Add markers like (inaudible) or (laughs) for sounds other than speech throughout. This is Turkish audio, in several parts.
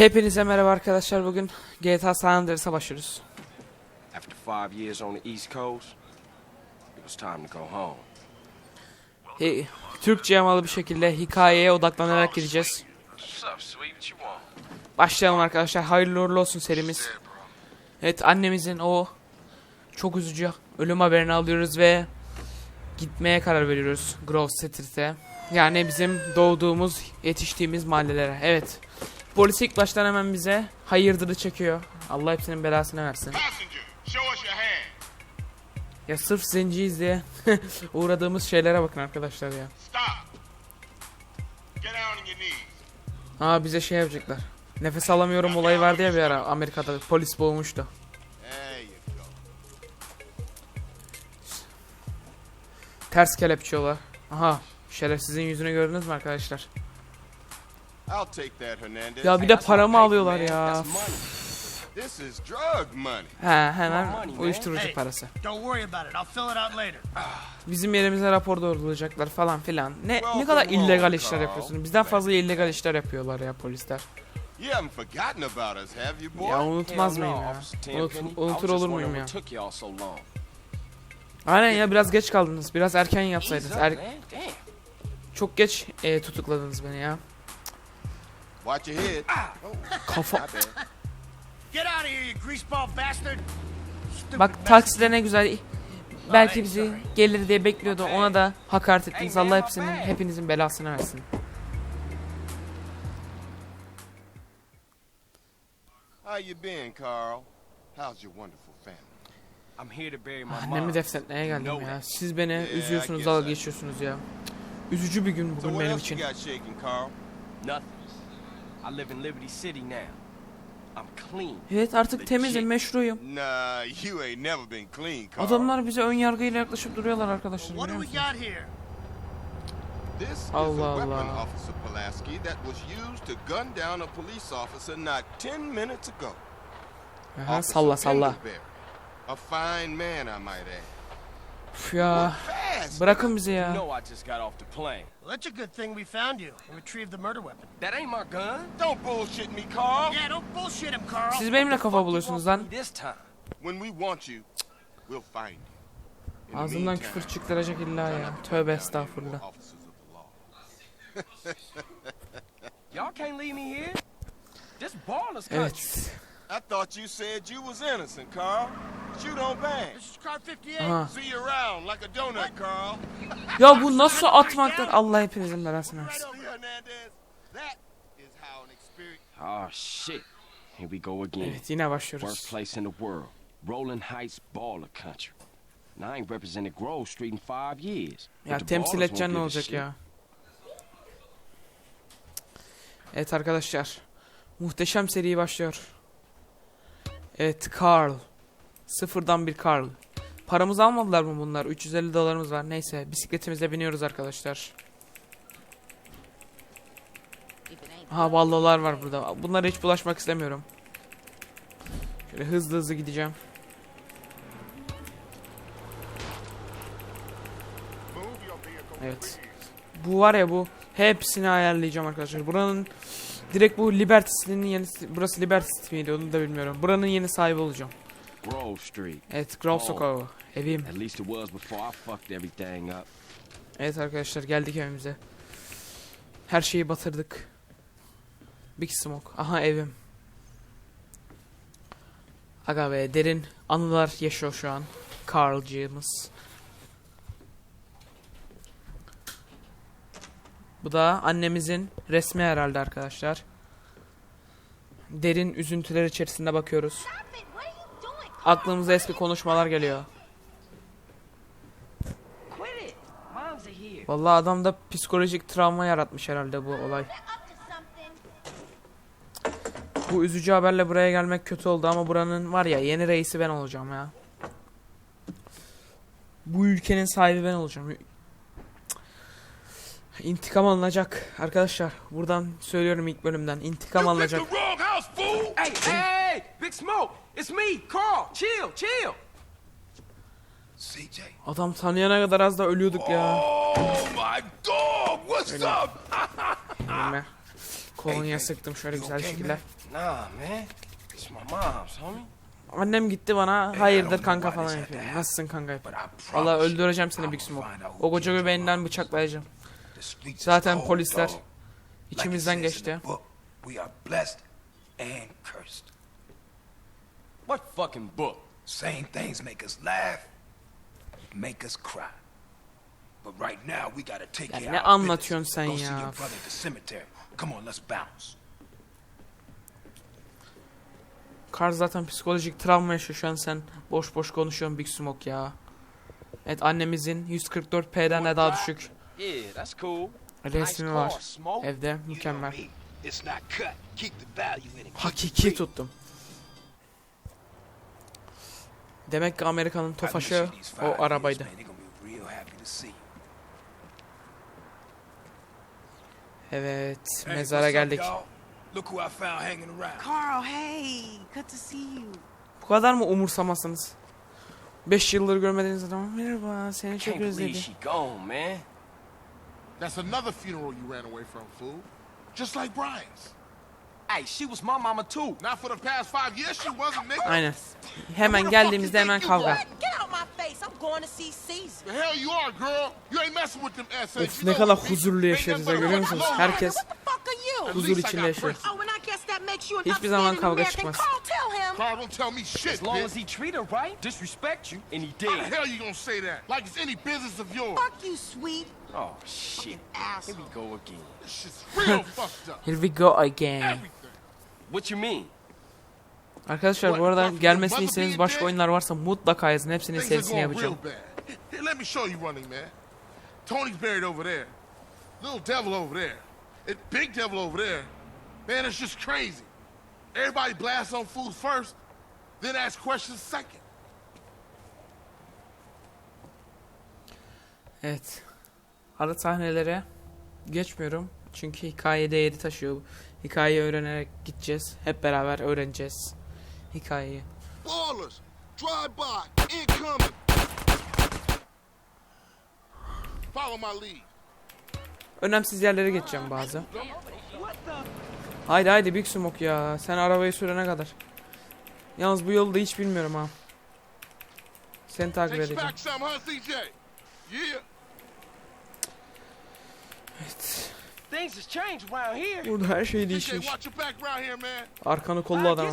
Hepinize merhaba arkadaşlar. Bugün GTA San Andreas'a başlıyoruz. After five years on the East Coast, it was time to go home. He, Türkçe yamalı bir şekilde hikayeye odaklanarak want? Başlayalım arkadaşlar. Hayırlı uğurlu olsun serimiz. Evet annemizin o çok üzücü ölüm haberini alıyoruz ve gitmeye karar veriyoruz Grove Street'e. Yani bizim doğduğumuz, yetiştiğimiz mahallelere. Evet. Polis ilk baştan hemen bize hayırdırı çekiyor. Allah hepsinin belasını versin. Ya sırf zenciyiz diye (laughs) uğradığımız şeylere bakın arkadaşlar ya. Aa bize şey yapacaklar. Nefes alamıyorum olayı vardı ya bir ara Amerika'da polis boğmuştu. Ters kelepçiyorlar. Aha şerefsizin yüzünü gördünüz mü arkadaşlar? I'll take that, Hernandez. Ya bir de That's paramı alıyorlar ya. This is drug money. He hemen uyuşturucu Hey. parası. Don't worry about it. I'll fill it out later. Bizim yerimize rapor doğrulayacaklar falan filan. Ne ne kadar illegal işler Carl. yapıyorsunuz. Bizden fazla illegal işler yapıyorlar ya polisler. You haven't forgotten about us, have you, boy? Ya unutmaz mıyım ya? Unut, unutur olur muyum ya? Aynen ya biraz geç kaldınız. Biraz erken yapsaydınız. Er- çok geç e, tutukladınız beni ya. Watch your head. Kafa... Bad. Get out of here, you greaseball bastard! Stupid Bak takside ne güzel belki bizi gelir diye bekliyordu. Ona da hakaret ettiniz. Allah hepsinin hepinizin belasını versin. How you been, Carl? How's your wonderful family? I'm here to bury my Annemi mom. defnetmeye geldim ya. Siz beni Yeah, üzüyorsunuz, I dalga geçiyorsunuz ya. Üzücü bir gün So bugün what benim else you için. got shaking, Carl? Nothing. I live in Liberty City now. I'm clean. Evet artık temizim, meşruyum. Nah, you ain't never been clean, Carl. Adamlar bize ön yargıyla yaklaşıp duruyorlar arkadaşlar. What do we got here? This is a weapon, Allah. Officer Pulaski, that was used to gun down a police officer not 10 minutes ago. Aha, salla salla. A fine man, I might add. Üf ya. Bırakın bizi You ya. know I just got off the plane. Well, that's a good thing we found you and retrieved the murder weapon. That ain't my gun. Don't bullshit me, Carl. Yeah, don't bullshit him, Carl. Siz benimle kafa buluyorsunuz lan. This time. When we want you, we'll find you. Meantime, küfür çıktıracak illa ya. Tövbe estağfurullah. Y'all can't leave me here. This baller's country. Evet. I thought you said you was innocent, Carl. But you don't bang. This is car 58. Aha. See you around like a donut, Carl. Ya bu nasıl atmaktır? Allah hepinizin belasını versin. Oh shit. Here we go again. Evet yine Worst başlıyoruz. place in the world. Rolling Heights baller country. And I ain't represented Grove Street in five years. Ya temsil edeceksin ne olacak ya? Evet arkadaşlar. Muhteşem seri başlıyor. Evet Carl. Sıfırdan bir Carl. Paramızı almadılar mı bunlar? 350 dolarımız var. Neyse bisikletimize biniyoruz arkadaşlar. Ha vallalar var burada. Bunlara hiç bulaşmak istemiyorum. Şöyle hızlı hızlı gideceğim. Evet. Bu var ya bu hepsini ayarlayacağım arkadaşlar. Buranın direkt bu Liberty City'nin yeni burası Liberty City miydi onu da bilmiyorum. Buranın yeni sahibi olacağım. Grove Street. Evet Grove Oh. Sokağı. Evim. At least it was before I fucked everything up. Evet arkadaşlar geldik evimize. Her şeyi batırdık. Big Smoke. Aha evim. Aga be derin anılar yaşıyor şu an. Carl'cığımız. Bu da annemizin resmi herhalde arkadaşlar. Derin üzüntüler içerisinde bakıyoruz. Aklımıza eski konuşmalar geliyor. Vallahi adamda psikolojik travma yaratmış herhalde bu olay. Bu üzücü haberle buraya gelmek kötü oldu ama buranın var ya yeni reisi ben olacağım ya. Bu ülkenin sahibi ben olacağım. İntikam alınacak arkadaşlar. Buradan söylüyorum ilk bölümden. İntikam alınacak. Hey, hey, Big Smoke. It's me, Carl. Chill, chill. CJ. Adam tanıyana kadar az da ölüyorduk ya. Oh my dog! What's up? Bilmem. Kolonya sıktım şöyle güzel bir şekilde. Nah, man. It's my mom's, homie. Annem gitti bana hayırdır kanka falan yapıyor. Nasılsın kanka yapıyor. Valla öldüreceğim seni Big Smoke. O koca göbeğinden bıçaklayacağım. Zaten polisler içimizden geçti. We are blessed and cursed. What fucking book? Same things make us laugh, make us cry. But right now we gotta take care ne of our anlatıyorsun business. sen Go see ya? your brother at the cemetery. Come on, let's bounce. Kar zaten psikolojik travma yaşıyor şu an sen boş boş konuşuyorsun Big Smoke ya. Evet annemizin 144p'den de daha düşük Yeah, that's cool. resmi var. Smoke. Evde mükemmel. me. It's not cut. Keep the value in it. Keep it Hakiki tuttum. Demek ki Amerika'nın tofaşı o arabaydı. Evet mezara geldik. Carl, hey, good to see you. Bu kadar mı umursamazsınız? 5 yıldır görmediğiniz adam merhaba seni çok özledim. That's another funeral you ran away from, fool. Just like Brian's. Hey, she was my mama too. Not for the past five years, she wasn't, nigga. Aynen. Hemen geldiğimizde hemen kavga. Get out my face. I'm going to see Caesar. The hell you are, girl. You ain't messing with them essays. Of ne kadar huzurlu yaşarız ya görüyor musunuz? Herkes huzur içinde yaşıyor. Hiçbir zaman kavga çıkmaz. Carl, don't tell me shit, As long as he treat her right, disrespect you, and he How the did. hell you gonna say that? Like it's any business of yours. Fuck you, sweet Oh shit. Here we go again. This shit's real (laughs) fucked up. Here we go again. Everything. What you mean? Arkadaşlar bu arada gelmesini istediğiniz başka oyunlar varsa mutlaka yazın. Hepsinin serisini going yapacağım. real bad. Here, let me show you running, man. Tony's buried over there. Little devil over there. Big devil over there. Man, it's just crazy. Everybody blasts on fools first, then ask questions second. Evet. Ara sahnelere geçmiyorum. Çünkü hikaye değeri taşıyor. Hikayeyi öğrenerek gideceğiz. Hep beraber öğreneceğiz. Hikayeyi. Ballers, drive by, incoming. Follow my lead. Önemsiz yerlere geçeceğim bazı. Haydi haydi Big Smoke ya. Sen arabayı sürene kadar. Yalnız bu yolu da hiç bilmiyorum ha. Seni takip edeceğim. Evet. Burada her şey değişmiş. Arkanı kollu adam.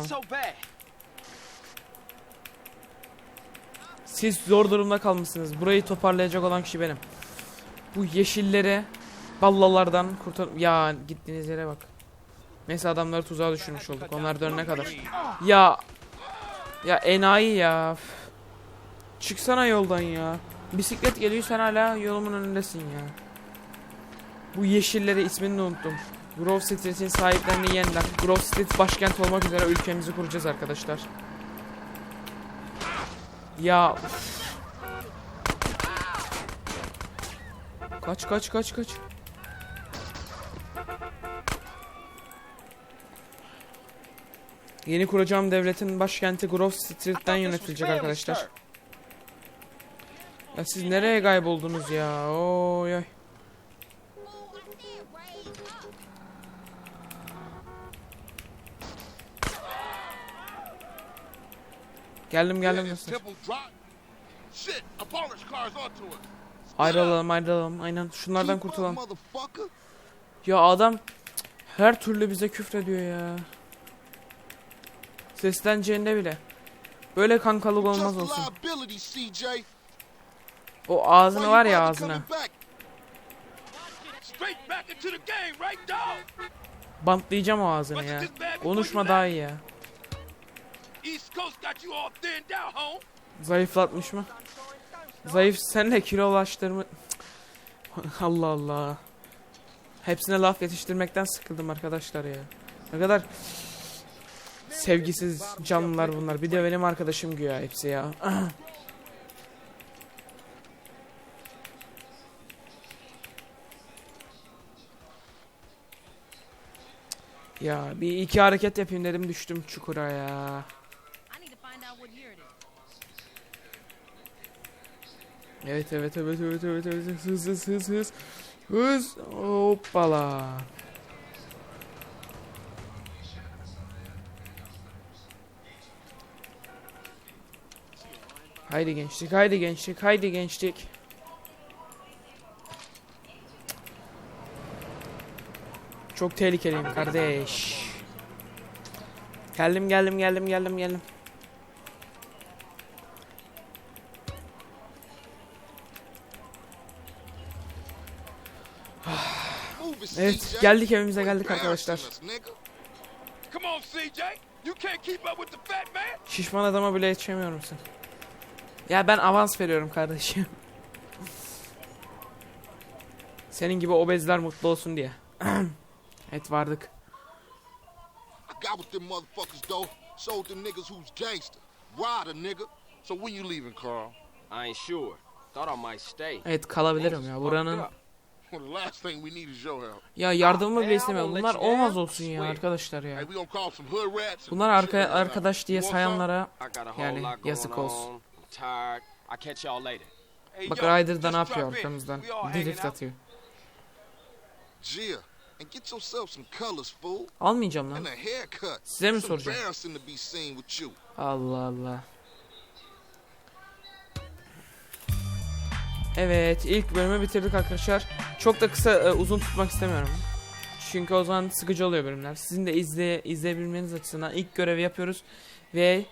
Siz zor durumda kalmışsınız. Burayı toparlayacak olan kişi benim. Bu yeşilleri ballalardan kurtar... Ya gittiğiniz yere bak. Neyse adamları tuzağa düşürmüş olduk. Onlar dönene kadar. Ya... Ya enayi ya. Üf. Çıksana yoldan ya. Bisiklet geliyor sen hala yolumun önündesin ya. Bu yeşilleri ismini de unuttum. Grove Street'in sahiplerini yeniden. Grove Street başkent olmak üzere ülkemizi kuracağız arkadaşlar. Ya Kaç kaç kaç kaç. Yeni kuracağım devletin başkenti Grove Street'ten yönetilecek arkadaşlar. Ya siz nereye kayboldunuz ya? Oy oy. Geldim geldim us. Ayrılalım ayrılalım aynen şunlardan kurtulalım. Ya adam her türlü bize küfrediyor ya. Sesleneceğinde bile. Böyle kankalık olmaz olsun. O ağzını var ya ağzını. Bantlayacağım o ağzını ya. Konuşma daha iyi ya. Zayıflatmış mı? Zayıf senle kilolaştırma. Cık. (laughs) Allah Allah. Hepsine laf yetiştirmekten sıkıldım arkadaşlar ya. Ne kadar sevgisiz canlılar bunlar. Bir de benim arkadaşım güya hepsi ya. ya bir iki hareket yapayım dedim düştüm çukura ya. Evet evet evet evet evet evet hız hız hız hız hız hoppala Haydi gençlik, haydi gençlik, haydi gençlik. Çok tehlikeliyim kardeş. Geldim, geldim, geldim, geldim, geldim. Evet, geldik evimize geldik arkadaşlar. Şişman adama bile yetişemiyor musun? Ya ben avans veriyorum kardeşim. Senin gibi obezler mutlu olsun diye. (clears throat) evet vardık. I got with them motherfuckers though. Sold them niggas who's gangster. Rider nigga. So when you leaving, Carl? I ain't sure. Thought I might stay. Evet kalabilirim ya buranın. Well, the last thing we need is your help. Ya yardımımı bile istemiyorum. Bunlar olmaz olsun ya arkadaşlar ya. Bunlar arka, arkadaş diye sayanlara Yani yazık olsun. Tired. I'll catch y'all later. Hey, bak yo, Ryder da ne yapıyor arkamızdan. Drift atıyor. Gia. And get yourself some colors, fool. Almayacağım lan. And a haircut. Size mi soracağım? embarrassing to be seen with you. Allah Allah. Evet ilk bölümü bitirdik arkadaşlar. Çok da kısa e, uzun tutmak istemiyorum. Çünkü o zaman sıkıcı oluyor bölümler. Sizin de izle, izleyebilmeniz açısından ilk görevi yapıyoruz. Ve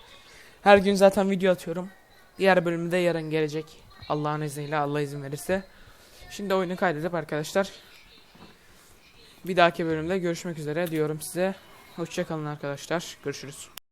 her gün zaten video atıyorum. Diğer bölümü de yarın gelecek. Allah'ın izniyle Allah izin verirse. Şimdi oyunu kaydedip arkadaşlar. Bir dahaki bölümde görüşmek üzere diyorum size. Hoşçakalın arkadaşlar. Görüşürüz.